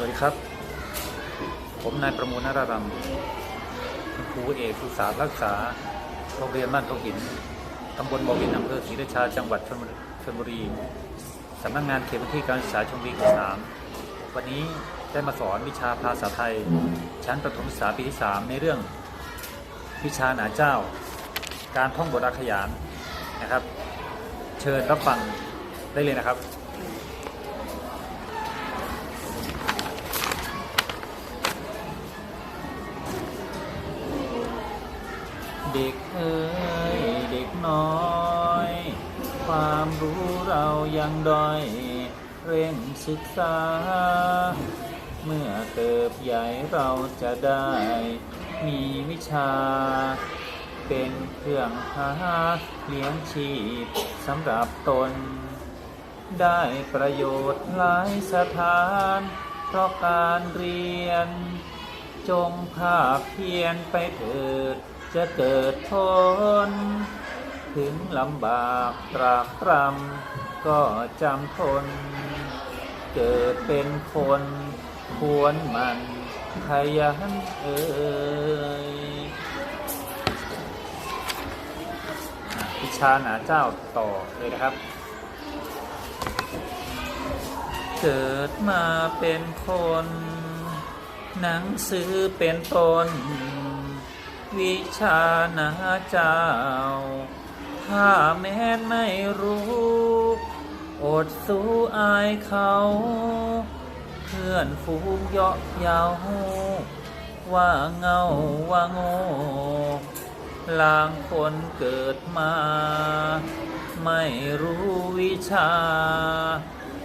วัสดีครับ ผมนายประมูลนารารำครูเอกศึกษารักษาโรงเรียนบ้านเขาหินตำบลบ่อวินอำเภอศรีราชาจังหวัดชลบุรีสำนักงานเขตพื้นที่การศึกษาชลบุรีสามวันนี้ได้มาสอนวิชาภาษาไทย ชั้นประถมศึกษาปีที่สามในเรื่อง วิชาหนาเจ้า การท่องบทอาขยานนะครับ เชิญรับฟังได้เลยนะครับ เด็กเอ๋ยเด็กน้อย ความรู้เรายังด้อย เร่งศึกษา เมื่อเติบใหญ่เราจะได้ มีวิชา เป็นเครื่องหาเลี้ยงชีพสำหรับตน ได้ประโยชน์หลายสถาน เพราะการเรียน จงภาคเพียรไปเถิด จะเกิดทน ถึงลำบากตรากตรำก็จำทน เกิดเป็นคนควรมันขยันเอ่ยอะวิชาหนาเจ้าต่อเลยนะครับ เกิดมาเป็นคน หนังสือเป็นตน วิชาหนาเจ้า ถ้าแม้นไม่รู้ อดสู้อายเขา เพื่อนฝูงเยาะเยาว่าเงาว่าโง่ลางคนเกิดมา ไม่รู้วิชา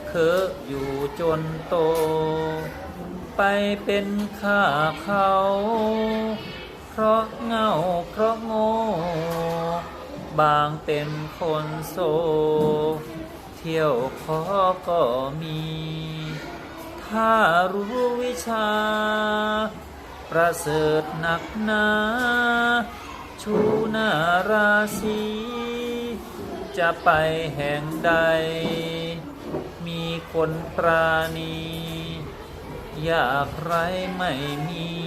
เคอะอยู่จนโต ไปเป็นข้าเขา เพราะเงาเพราะโง่บางเป็นคนโซ เที่ยวขอก็มี ถ้ารู้วิชา ประเสริฐหนักหนาชูนาราศีจะไปแห่งใด มีคนปราณี อยากไรไม่มี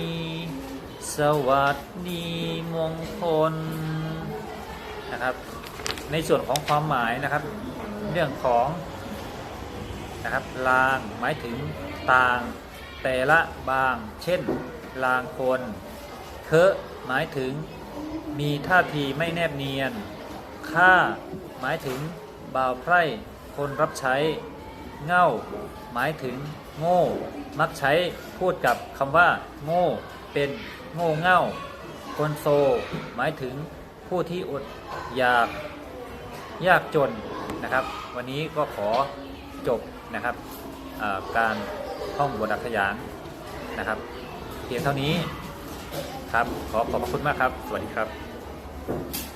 สวัสดีมงคลนะครับ ในส่วนของความหมายนะครับ เรื่องของนะครับลางหมายถึงต่าง แต่ละบาง เช่น ลางคนเคอะหมายถึงมีท่าทีไม่แนบเนียน ค่าหมายถึงบ่าวไพร่คนรับใช้เง่า หมายถึงโง่ มักใช้พูดกับคำว่า โง่ เป็น โง่เง่า คนโซ หมายถึงผู้ที่อดอยากยากจนนะครับ วันนี้ก็ขอจบนะครับการท่องบทอักขยานนะครับ เพียงเท่านี้ครับ ขอขอบพระคุณมากครับ สวัสดีครับ